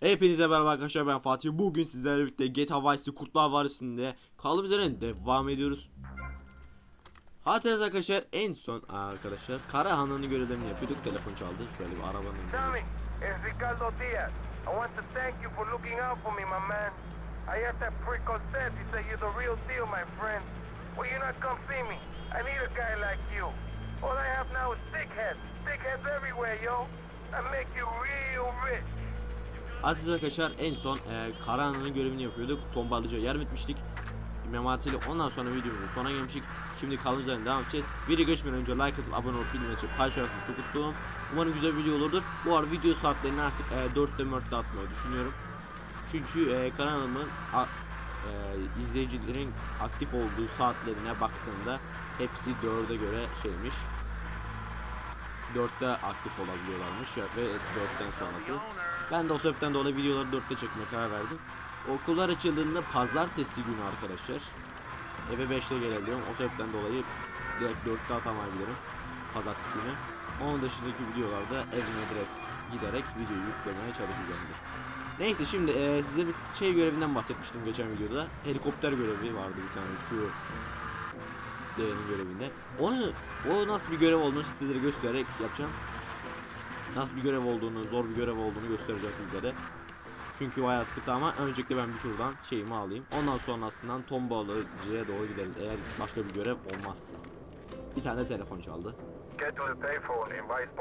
Hepinize merhaba arkadaşlar ben Fatih. Bugün sizlerle birlikte GTA Vice City Kurtlar Vadisi'nde kaldığımız yerden devam ediyoruz. Hatırlarınız arkadaşlar en son arkadaşlar Karahan'ın görevlerini yapıyorduk. Telefon çaldı. Şöyle bir arabanın Tommy, it's Ricardo Diaz. I want to thank you for looking out for me, my man. I asked that prick Cortez, he said you're the real deal, my friend. Will you not come see me? I need a guy like you. All I have now is dickheads. Dickheads everywhere, yo. I make you real rich. Hatırlarınız arkadaşlar en son e, Karahan'ın görevini yapıyorduk. Tomballıca yer bitmiştik. Mematiyle ondan sonra videomuzun sona gelmiştik. Şimdi kaldığımız yerden devam edeceğiz. Video geçmeden önce like atıp abone olup bildirim açıp paylaşırsanız çok mutlu. Umarım güzel bir video olurdur. Bu arada video saatlerini artık e, 4'te 4'te atmayı düşünüyorum. Çünkü e, kanalımın a, e, izleyicilerin aktif olduğu saatlerine baktığımda hepsi 4'e göre şeymiş. 4'te aktif olabiliyorlarmış ya ve 4'ten sonrası. Ben de o sebepten dolayı videoları 4'te çekmeye karar verdim. Okullar açıldığında pazartesi günü arkadaşlar. Eve 5'te gelebiliyorum. O sebepten dolayı direkt 4'te atamayabilirim. Pazartesi günü. Onun dışındaki videolarda evime direkt giderek videoyu yüklemeye çalışacağımdır. Neyse şimdi eee, size bir şey görevinden bahsetmiştim geçen videoda. Helikopter görevi vardı bir tane şu değerin görevinde. Onu o nasıl bir görev olduğunu sizlere göstererek yapacağım. Nasıl bir görev olduğunu, zor bir görev olduğunu göstereceğim sizlere. Çünkü bayağı sıkıntı ama öncelikle ben bir şuradan şeyimi alayım. Ondan sonrasından tombalacıya doğru gideriz eğer başka bir görev olmazsa. Bir tane telefon çaldı.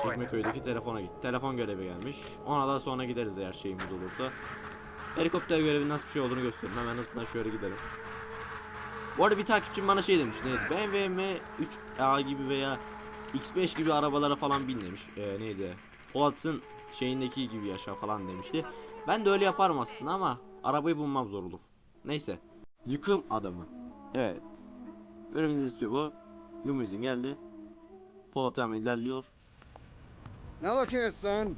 Çekmeköy'deki telefona git. Telefon görevi gelmiş. Ona da sonra gideriz eğer şeyimiz olursa. Helikopter görevi nasıl bir şey olduğunu göstereyim. Hemen hızlıdan şöyle gidelim. Bu arada bir takipçim bana şey demiş. Neydi? BMW M3A gibi veya X5 gibi arabalara falan bin demiş. Ee, neydi? Polat'ın şeyindeki gibi yaşa falan demişti. Ben de öyle yaparım aslında ama arabayı bulmam zor olur. Neyse. Yıkım adamı. Evet. Görevimiz ismi bu. Limuzin geldi. Polat hemen ilerliyor. Now look here, son.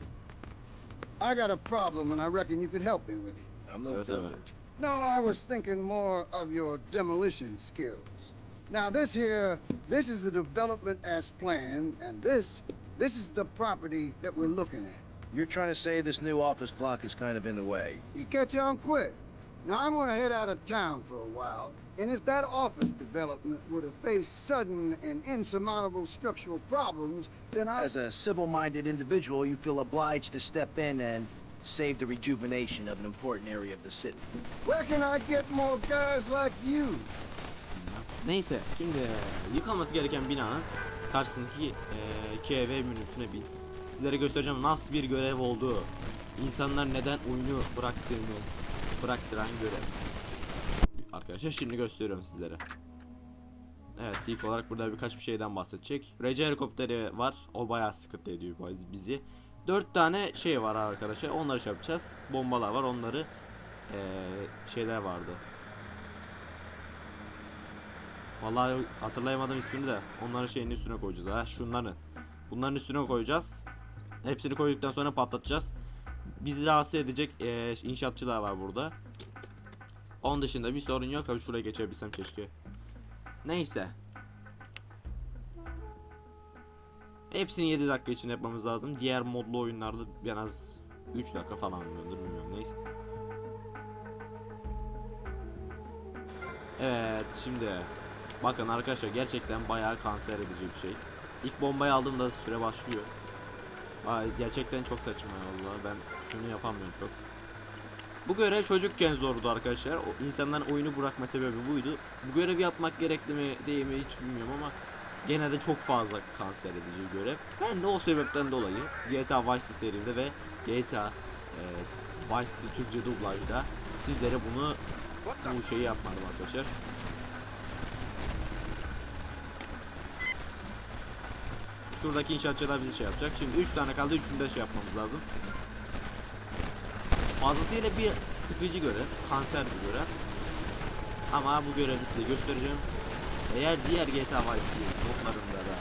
I got a problem, and I reckon you could help me with it. Evet evet. No, I was thinking more of your demolition skills. Now this here, this is the development as planned, and this, this is the property that we're looking at. You're trying to say this new office block is kind of in the way. You catch on quick. Now I'm gonna head out of town for a while, and if that office development were to face sudden and insurmountable structural problems, then I... As a civil-minded individual, you feel obliged to step in and save the rejuvenation of an important area of the city. Where can I get more guys like you? Neyse şimdi yıkılması gereken binanın karşısındaki e, KV menüsüne bin. Sizlere göstereceğim nasıl bir görev olduğu. İnsanlar neden oyunu bıraktığını bıraktıran görev. Arkadaşlar şimdi gösteriyorum sizlere. Evet ilk olarak burada birkaç bir şeyden bahsedecek. Rece helikopteri var. O bayağı sıkıntı ediyor biz- bizi. Dört tane şey var arkadaşlar. Onları şey yapacağız. Bombalar var. Onları eee, şeyler vardı. Vallahi hatırlayamadım ismini de. Onların şeyinin üstüne koyacağız. Ha şunların. Bunların üstüne koyacağız. Hepsini koyduktan sonra patlatacağız. Bizi rahatsız edecek eee, inşaatçılar var burada. Onun dışında bir sorun yok. Abi şuraya geçebilsem keşke. Neyse. Hepsini 7 dakika için yapmamız lazım. Diğer modlu oyunlarda en az 3 dakika falan alıyordur bilmiyorum. Neyse. Evet şimdi bakın arkadaşlar gerçekten bayağı kanser edici bir şey. İlk bombayı aldığımda süre başlıyor. Vay, gerçekten çok saçma ya vallahi ben şunu yapamıyorum çok. Bu görev çocukken zordu arkadaşlar. O insanların oyunu bırakma sebebi buydu. Bu görevi yapmak gerekli mi değil mi hiç bilmiyorum ama gene de çok fazla kanser edici bir görev. Ben de o sebepten dolayı GTA Vice City serimde ve GTA e, Vice City Türkçe dublajda sizlere bunu bu şeyi yapmadım arkadaşlar. Şuradaki inşaatçılar bizi şey yapacak. Şimdi 3 tane kaldı. Üçünü de şey yapmamız lazım. Fazlasıyla bir sıkıcı görev. Kanser bir görev. Ama bu görevi size göstereceğim. Eğer diğer GTA Vice City modlarında da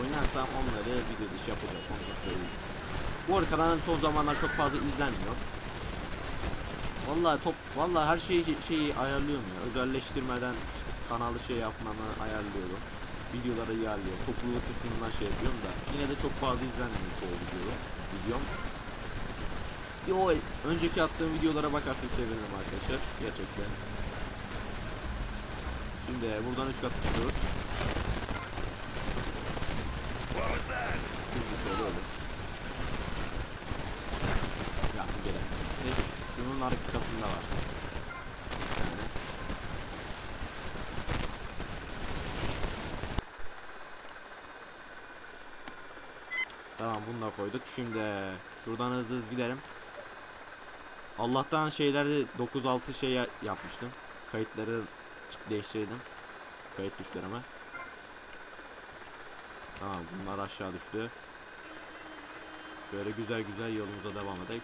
oynarsam onları video dışı yapacağım. Bu arada kanalım son zamanlar çok fazla izlenmiyor. Vallahi top vallahi her şeyi şeyi ayarlıyorum ya. Özelleştirmeden işte kanalı şey yapmamı ayarlıyorum. Videoları ayarlıyorum. Topluluk kısmından şey yapıyorum da yine de çok fazla izlenmiyor çoğu video. Videom. Yo önceki attığım videolara bakarsanız sevinirim arkadaşlar. Gerçekten. Şimdi buradan üst kata çıkıyoruz. Hızlı şöyle olur. Ya bu gele. Neyse şunun arkasında var. Bir tane. Tamam bunu da koyduk. Şimdi şuradan hızlı hızlı gidelim. Allah'tan şeyleri 9-6 şey ya- yapmıştım. Kayıtları değiştirdim. Kayıt tuşlarımı. Tamam bunlar aşağı düştü. Şöyle güzel güzel yolumuza devam edelim.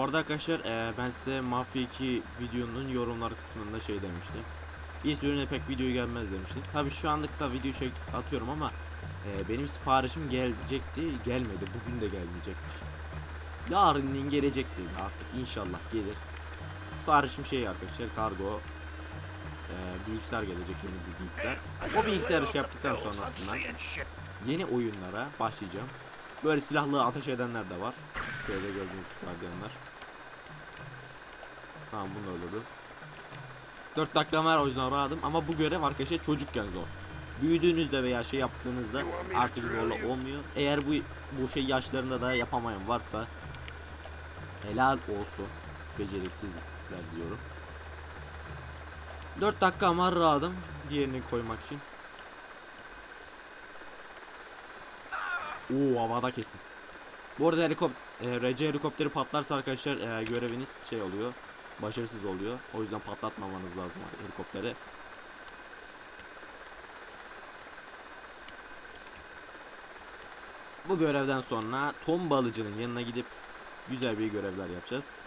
Bu arada arkadaşlar eee, ben size Mafya 2 videonun yorumlar kısmında şey demiştim. Bir sürüne pek video gelmez demiştim. Tabi şu anlıkta video çek atıyorum ama eee, benim siparişim gelecekti gelmedi. Bugün de gelmeyecekmiş. Yarın gelecek dedi artık inşallah gelir. Siparişim şey arkadaşlar kargo eee, bilgisayar gelecek yeni bir bilgisayar. O bilgisayarı şey yaptıktan sonrasında yeni oyunlara başlayacağım. Böyle silahlı ateş edenler de var. Şöyle gördüğünüz gardiyanlar. Tamam bunu öldürdüm. 4 dakika var o yüzden rahatım ama bu görev arkadaşlar çocukken zor. Büyüdüğünüzde veya şey yaptığınızda artık zorla olmuyor. Eğer bu bu şey yaşlarında da yapamayan varsa helal olsun. Beceriksizler diyorum. 4 dakika var rahatım diğerini koymak için. Oo havada kestim. Bu arada helikop e, RC helikopteri patlarsa arkadaşlar e, göreviniz şey oluyor. Başarısız oluyor. O yüzden patlatmamanız lazım helikopteri. Bu görevden sonra ton balıcının yanına gidip güzel bir görevler yapacağız.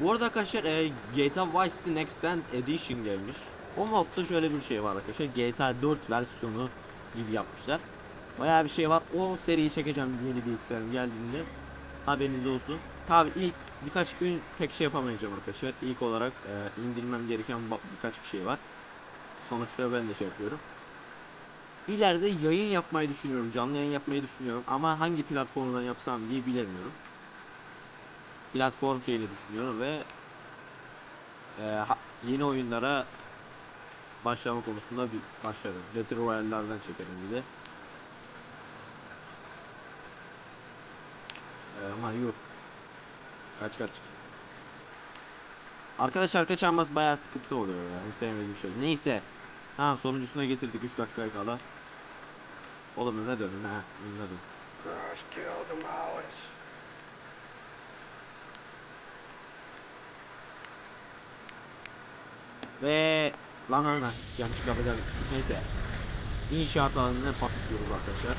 Bu arada arkadaşlar e, GTA Vice City Next Edition gelmiş. O modda şöyle bir şey var arkadaşlar. GTA 4 versiyonu gibi yapmışlar. Bayağı bir şey var. O seriyi çekeceğim yeni bilgisayarım geldiğinde. Haberiniz olsun. Tabi ilk birkaç gün pek şey yapamayacağım arkadaşlar. İlk olarak e, indirmem gereken birkaç bir şey var. Sonuçta ben de şey yapıyorum. İleride yayın yapmayı düşünüyorum. Canlı yayın yapmayı düşünüyorum. Ama hangi platformdan yapsam diye bilemiyorum platform şeyini düşünüyorum ve e, yeni oyunlara başlama konusunda bir başlarım. Battle Royale'lardan çekerim bir de. E, ama yok. Kaç kaç. Arkadaş arka çalması bayağı sıkıntı oluyor yani sevmediğim şey. Neyse. Ha sonuncusuna getirdik 3 dakika kala. Oğlum ne dönün ha? Ne dön. Ve lan lan lan yanlışlıkla yapacağım. Neyse. İnşaat alanını patlatıyoruz arkadaşlar.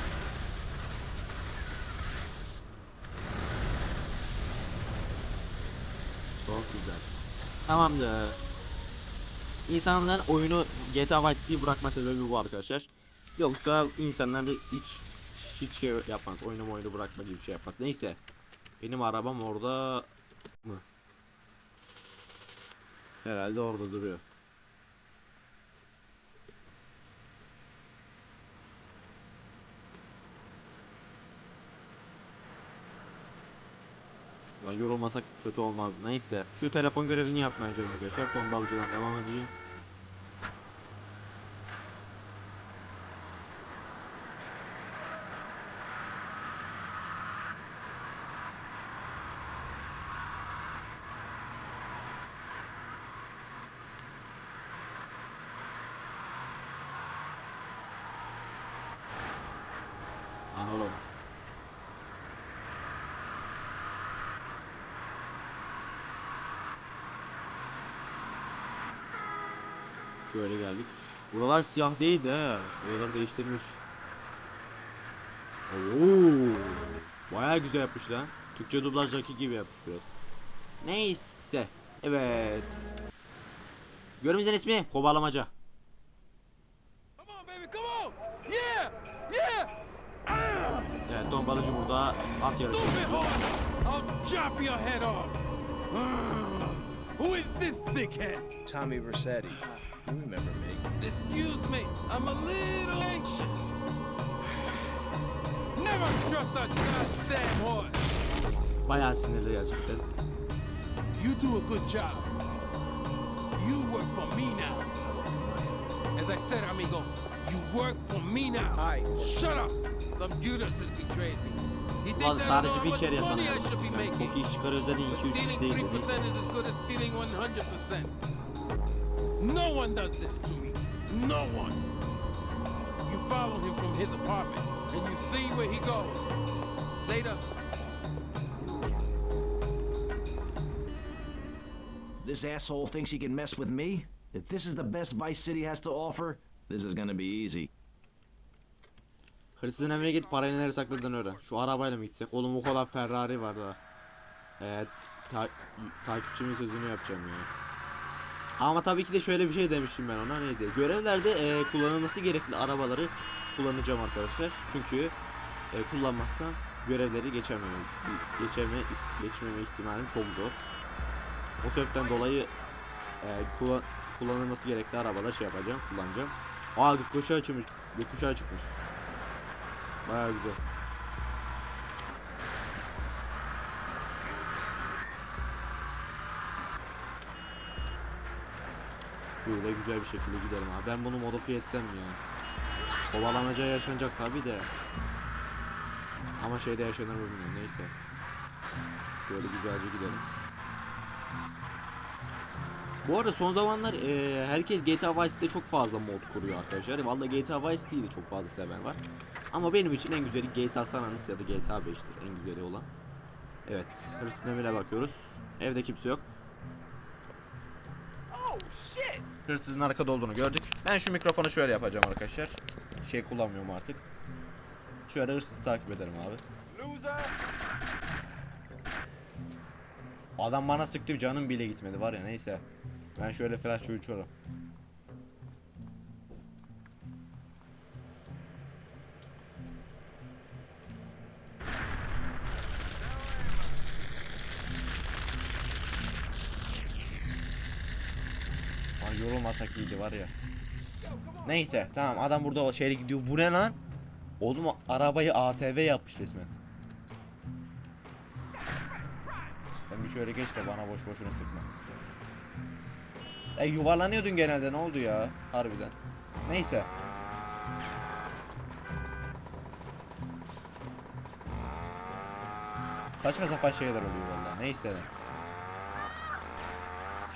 Çok güzel. Tamamdır. İnsanlar oyunu GTA Vice City'yi bırakma sebebi bu arkadaşlar. Yoksa insanlar da hiç hiç şey yapmaz. Oyunu oyunu bırakma gibi bir şey yapmaz. Neyse. Benim arabam orada mı? Herhalde orada duruyor. Lan yorulmasak kötü olmaz. Neyse. Şu telefon görevini yapmayacağım arkadaşlar. Ton balıcıdan devam edeceğim. Lan Şöyle geldik. Buralar siyah değildi ha. Buraları değiştirmiş. Oo. Bayağı güzel yapmış lan. Türkçe dublajdaki gibi yapmış biraz. Neyse. Evet. Görümüzün ismi Kovalamaca. Yeah! Evet Don Balıcı burada at yarışı. Who is this thickhead? Tommy Versetti. You remember me. Excuse me, I'm a little anxious. Never trust a goddamn horse. Bayağı sinirli gerçekten. You do a good job. You work for me now. As I said, amigo, you work for me now. Aye. Shut up! Some Judas has betrayed me. He thinks Ulan I sadece bir kere much money I sanıyorum. should be Yani çok iyi iş çıkarıyoruz 2-3 iş Stealing değildi neyse. is as good as stealing 100%. No one does this to me. No one. You follow him from his apartment and you see where he goes. Later, This asshole thinks he can mess with me? If this is the best Vice City has to offer, this is gonna be easy. Hırsızın evine git parayı nereye sakladığını öğren. Şu arabayla mı gitsek? Oğlum o kadar Ferrari var da. Evet. Ta takipçimin sözünü yapacağım ya. Ama tabii ki de şöyle bir şey demiştim ben ona neydi? Görevlerde e, kullanılması gerekli arabaları kullanacağım arkadaşlar. Çünkü e, kullanmazsam görevleri geçemem. Geçeme, geçmeme ihtimalim çok zor. O sebepten dolayı e, kullan, kullanılması gerekli arabalar şey yapacağım, kullanacağım. Aa gökkuşağı çıkmış. Gökkuşağı çıkmış. Baya güzel. Şöyle güzel bir şekilde gidelim abi. Ben bunu modifiye etsem ya? Kovalamaca yaşanacak tabi de. Ama şeyde yaşanır mı bilmiyorum neyse. Şöyle güzelce gidelim. Bu arada son zamanlar eee, herkes GTA Vice City'de çok fazla mod kuruyor arkadaşlar. Vallahi GTA Vice City'yi de çok fazla seven var. Ama benim için en güzeli GTA San Andreas ya da GTA 5'tir en güzeli olan. Evet, hırsızın evine bakıyoruz. Evde kimse yok. Hırsızın arkada olduğunu gördük. Ben şu mikrofonu şöyle yapacağım arkadaşlar. Şey kullanmıyorum artık. Şöyle hırsızı takip ederim abi. Adam bana sıktı canım bile gitmedi var ya neyse. Ben şöyle flash uçuyorum. İyiydi var ya. Neyse tamam adam burada o şehre gidiyor. Bu ne lan? Oğlum arabayı ATV yapmış resmen. Sen bir şöyle geç de bana boş boşuna sıkma. E yuvarlanıyordun genelde ne oldu ya? Harbiden. Neyse. Saçma sapan şeyler oluyor vallahi. Neyse.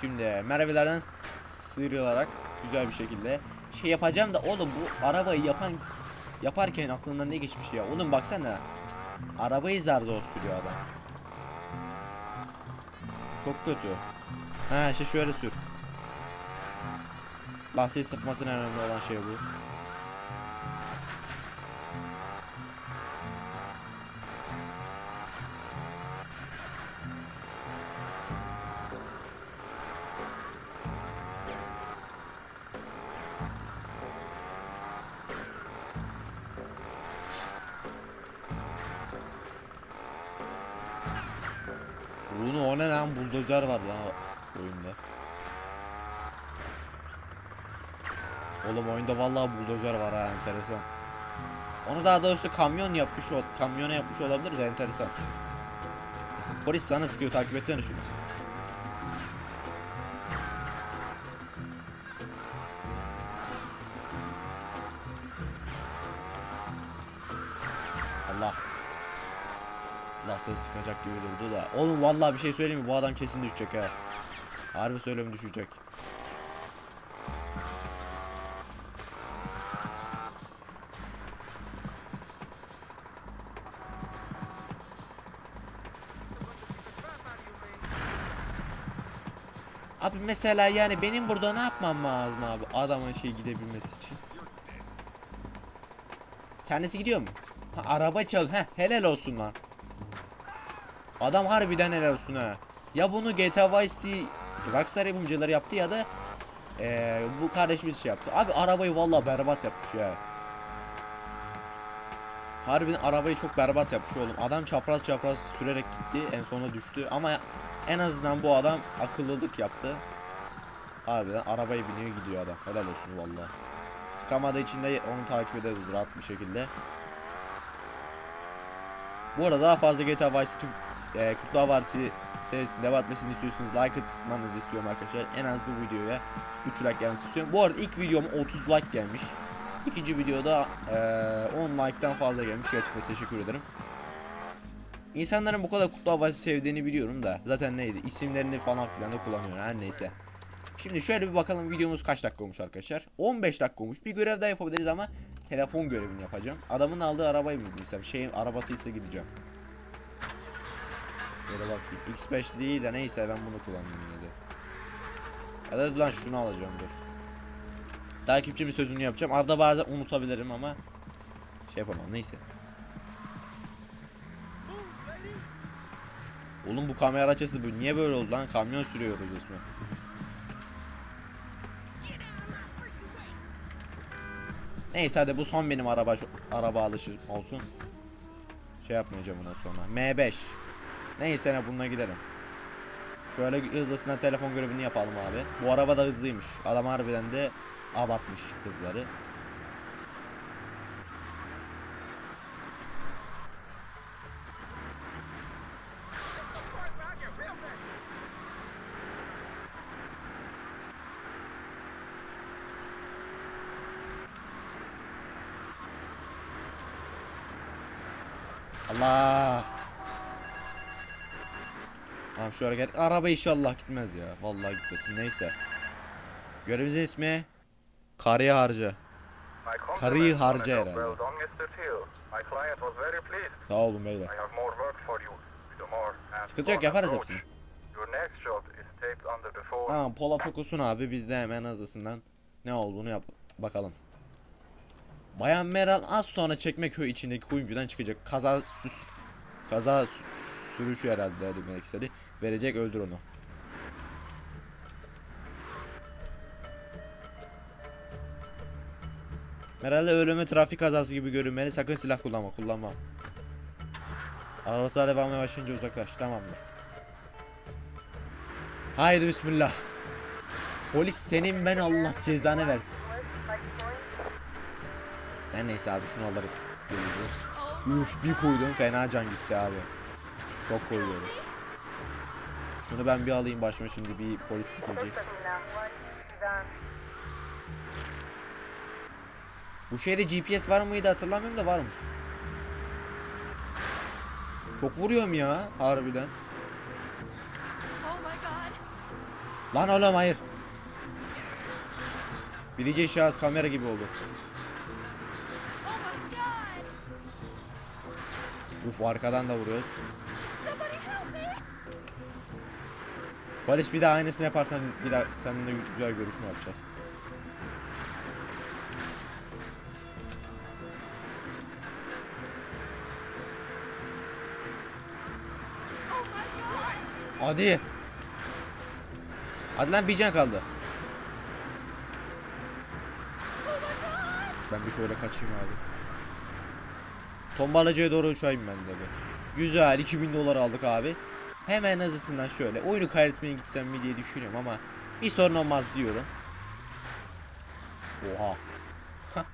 Şimdi mervelerden sıyrılarak güzel bir şekilde şey yapacağım da oğlum bu arabayı yapan yaparken aklından ne geçmiş ya? Oğlum baksana. Arabayı zar zor sürüyor adam. Çok kötü. Ha işte şöyle sür. Lastiği sıkmasın en önemli olan şey bu. Oğlum oyunda vallahi buldozer var ha enteresan. Onu daha doğrusu kamyon yapmış o kamyona yapmış olabilir de enteresan. Neyse, polis sana sıkıyor takip etsene şunu. Allah. Allah ses sıkacak gibi durdu da. Oğlum vallahi bir şey söyleyeyim mi? Bu adam kesin düşecek ha. Harbi söylüyorum düşecek. Mesela yani benim burada ne yapmam lazım abi adamın şey gidebilmesi için? Kendisi gidiyor mu? Ha, araba çal. Heh helal olsun lan. Adam harbiden helal olsun ha. Ya bunu GTA Vice City Rockstar yapımcıları yaptı ya da eee, bu kardeşimiz şey yaptı. Abi arabayı vallahi berbat yapmış ya. Harbiden arabayı çok berbat yapmış oğlum. Adam çapraz çapraz sürerek gitti. En sonunda düştü. Ama en azından bu adam akıllılık yaptı. Harbiden arabaya biniyor gidiyor adam. Helal olsun vallahi. Skamada içinde onu takip ederiz rahat bir şekilde. Bu arada daha fazla GTA Vice City e, Kurtlar Vadisi serisinin devam etmesini istiyorsanız like atmanızı istiyorum arkadaşlar. En az bu videoya 3 like gelmesini istiyorum. Bu arada ilk videoma 30 like gelmiş. İkinci videoda e, 10 like'tan fazla gelmiş. Gerçekten teşekkür ederim. İnsanların bu kadar Kurtlar Vadisi sevdiğini biliyorum da zaten neydi isimlerini falan filan da kullanıyor her neyse. Şimdi şöyle bir bakalım videomuz kaç dakika olmuş arkadaşlar. 15 dakika olmuş. Bir görev daha yapabiliriz ama telefon görevini yapacağım. Adamın aldığı arabayı mı bilsem şeyin arabasıysa gideceğim. Böyle bakayım. X5 değil de neyse ben bunu kullanayım yine de. Ya da lan şunu alacağım dur. Takipçimin sözünü yapacağım. Arada bazen unutabilirim ama şey yapamam neyse. Oğlum bu kamera açısı bu niye böyle oldu lan? Kamyon sürüyoruz resmen. Neyse hadi bu son benim araba araba alışım olsun. Şey yapmayacağım bundan sonra. M5. Neyse ne bununla gidelim. Şöyle hızlısına telefon görevini yapalım abi. Bu araba da hızlıymış. Adam harbiden de abartmış hızları. Şu hareket. Araba inşallah gitmez ya. Vallahi gitmesin. Neyse. Görevimizin ismi Karıyı harca. Karıyı harca herhalde. Sağ olun beyler. Sıkıntı yok yaparız hepsini. Tamam Polat okusun abi biz de hemen hızlısından ne olduğunu yap bakalım. Bayan Meral az sonra Çekmeköy içindeki kuyumcudan çıkacak. Kaza süs kaza sü- sürüşü herhalde demek istedi. Verecek öldür onu. Meral'de ölümü trafik kazası gibi görünmeli. Sakın silah kullanma. Kullanma. Arabası alev almaya başlayınca uzaklaş. Tamamdır. Haydi bismillah. Polis senin ben Allah cezanı versin. Ne neyse abi şunu alırız. Uf bir koydum fena can gitti abi. Çok koyuyorum. Şunu ben bir alayım başıma şimdi bir polis dikecek. Bu şehirde GPS var mıydı hatırlamıyorum da varmış. Çok vuruyorum ya harbiden. Oh. Lan oğlum hayır. Birinci şahıs kamera gibi oldu. Oh. Uf arkadan da vuruyoruz. Polis bir daha aynısını yaparsan bir daha seninle güzel görüşme yapacağız. Hadi. Hadi lan bir can kaldı. Ben bir şöyle kaçayım abi. Tombalacıya doğru uçayım ben de bir. Güzel 2000 dolar aldık abi. Hemen hızlısından şöyle. Oyunu kaydetmeye gitsem mi diye düşünüyorum ama bir sorun olmaz diyorum. Oha.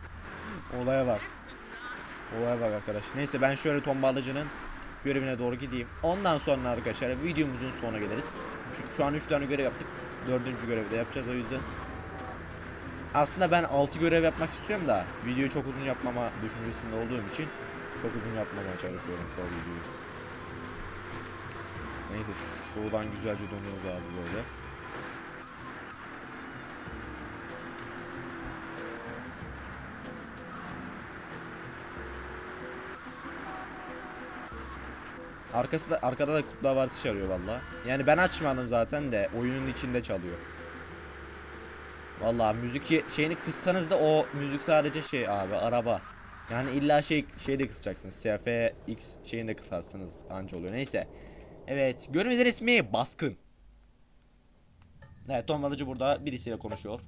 Olaya bak. Olaya bak arkadaş. Neyse ben şöyle tombalacının görevine doğru gideyim. Ondan sonra arkadaşlar videomuzun sonuna geliriz. Şu, şu an 3 tane görev yaptık. Dördüncü görevi de yapacağız o yüzden. Aslında ben 6 görev yapmak istiyorum da videoyu çok uzun yapmama düşüncesinde olduğum için çok uzun yapmamaya çalışıyorum şu videoyu. Neyse şuradan güzelce dönüyoruz abi böyle. Arkası da arkada da Kurtlar Vadisi çalıyor valla. Yani ben açmadım zaten de oyunun içinde çalıyor. Valla müzik şey- şeyini kıssanız da o müzik sadece şey abi araba. Yani illa şey şey de kısacaksınız. SFX şeyini de kısarsınız anca oluyor. Neyse. Evet, görevimizin ismi Baskın. Evet, Tom Balıcı burada birisiyle konuşuyor.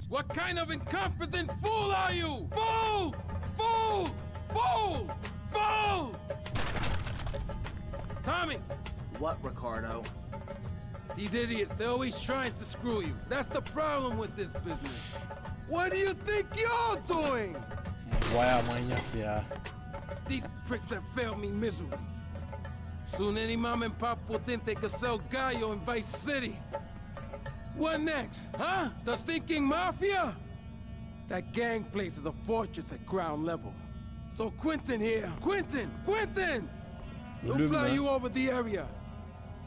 What kind of incompetent fool are you? Fool! Fool! Fool! Fool! Tommy, What, Ricardo? these idiots, they're always trying to screw you. That's the problem with this business. What do you think you're doing? Baya manyak ya. These pricks have failed me miserably. Soon any mom and pop will think they could sell Gallo in Vice City. What next, huh? The stinking mafia? That gang place is a fortress at ground level. So Quentin here, Quentin, Quentin! Ölüm fly you over the area.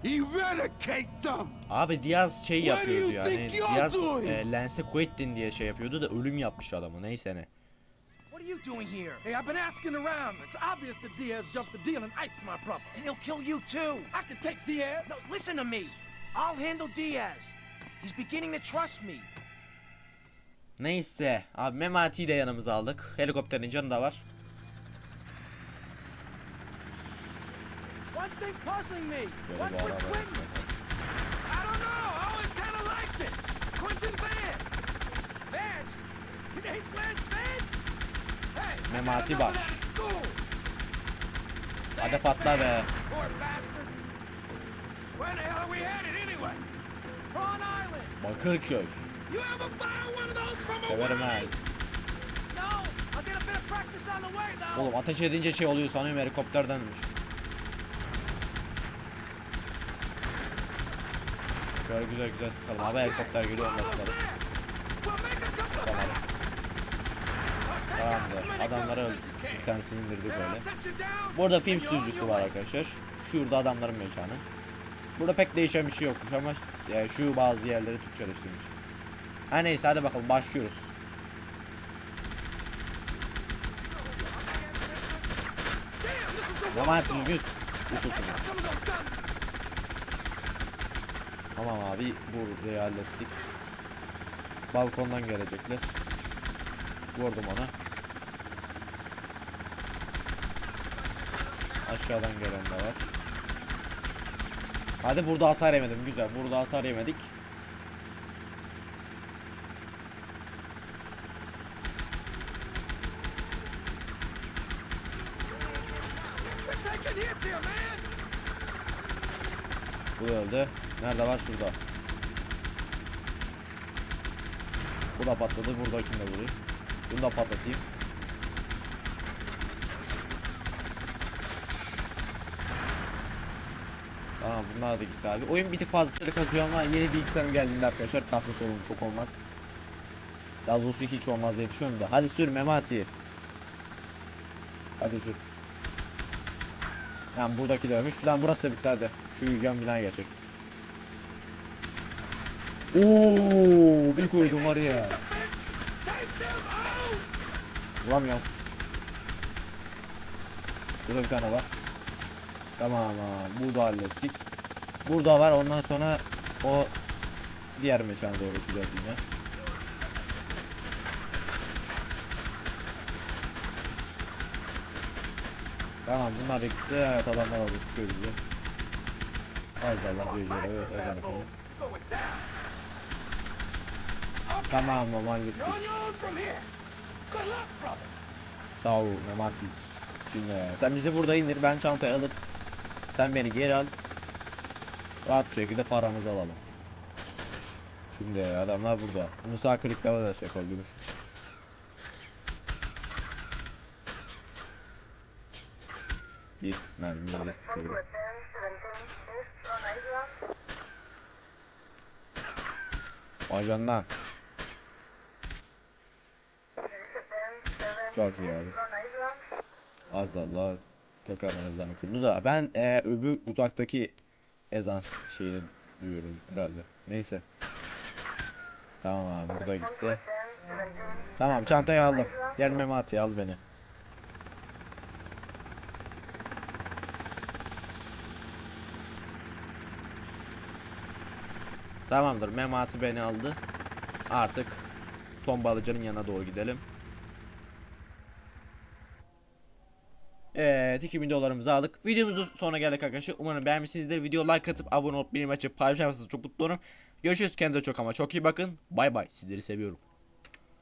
Eradicate them! Abi Diaz şey yapıyordu yani. Diaz e, Lens'e Quentin diye şey yapıyordu da ölüm yapmış adamı. Neyse ne. What are you doing here? Hey, I've been asking around. It's obvious that Diaz jumped the deal and iced my brother. And he'll kill you too. I can take Diaz. No, listen to me. I'll handle Diaz. He's beginning to trust me. Neyse. Abi Memati'yi de yanımıza aldık. Helikopterin canı da var. One thing puzzling me. What's with. Quentin? I don't know. I always kind of liked it. Quentin Vance. Vance? Name's Lance Vance? Memati var. Hadi patla be. Bakırköy. Severim ha. Oğlum ateş edince şey oluyor sanıyorum helikopterdenmiş. Şöyle güzel güzel sıkalım. Abi helikopter geliyor sıkalım. Sıkalım. Tamamdır. Adamları. Bir tanesini indirdik böyle. Burada film stüdyosu var arkadaşlar. Şurada adamların mekanı. Burada pek değişen bir şey yokmuş ama yani şu bazı yerleri Türkçeleştirmiş. Her neyse hadi bakalım başlıyoruz. Ama hepsi düzgün uçuşu. Tamam abi burayı hallettik. Balkondan gelecekler. Vurdum ona. Aşağıdan gelen de var. Hadi burada hasar yemedim güzel. Burada hasar yemedik. Bu öldü. Nerede var? Şurada. Bu da patladı. Buradakini de vurayım. Şunu da patlatayım. Tamam bunlar da gitti abi. Oyun bir tık fazlasıyla kasıyor ama yeni bilgisayarım geldiğinde arkadaşlar kasma sorunu çok olmaz. Daha doğrusu hiç olmaz diye düşünüyorum da. Hadi sür Memati. Hadi sür. Tamam buradaki de ölmüş. Lan burası da bitti hadi. Şu yan binaya geçecek. Oo, bir koydum var ya. Vuramıyorum. Burada bir tane var. Tamam tamam. Burada hallettik. Burada var ondan sonra o diğer mekana doğru gideceğiz yine. Tamam bunlar gitti. Evet adamlar oldu. Allah bir yere evet. Tamam normal gittik. Sağ ol Memati. Şimdi sen bizi burada indir ben çantayı alıp sen beni geri al. Rahat bir şekilde paramızı alalım. Şimdi adamlar burada. Musa Kırıklar'a da şey koydumuş. Bir mermiyle sıkıyorum. Ajandan. Çok iyi abi. Az Allah tekrardan ezan okundu da ben e, öbür uzaktaki ezan şeyini duyuyorum herhalde. Neyse. Tamam abi bu da gitti. Tamam çantayı aldım. Gel Memati al beni. Tamamdır Memati beni aldı. Artık tombalıcının yanına doğru gidelim. Evet 2000 dolarımızı aldık. Videomuzun sonuna geldik arkadaşlar. Umarım beğenmişsinizdir. Video like atıp abone olup benim açıp paylaşırsanız çok mutlu olurum. Görüşürüz kendinize çok ama çok iyi bakın. Bay bay. Sizleri seviyorum.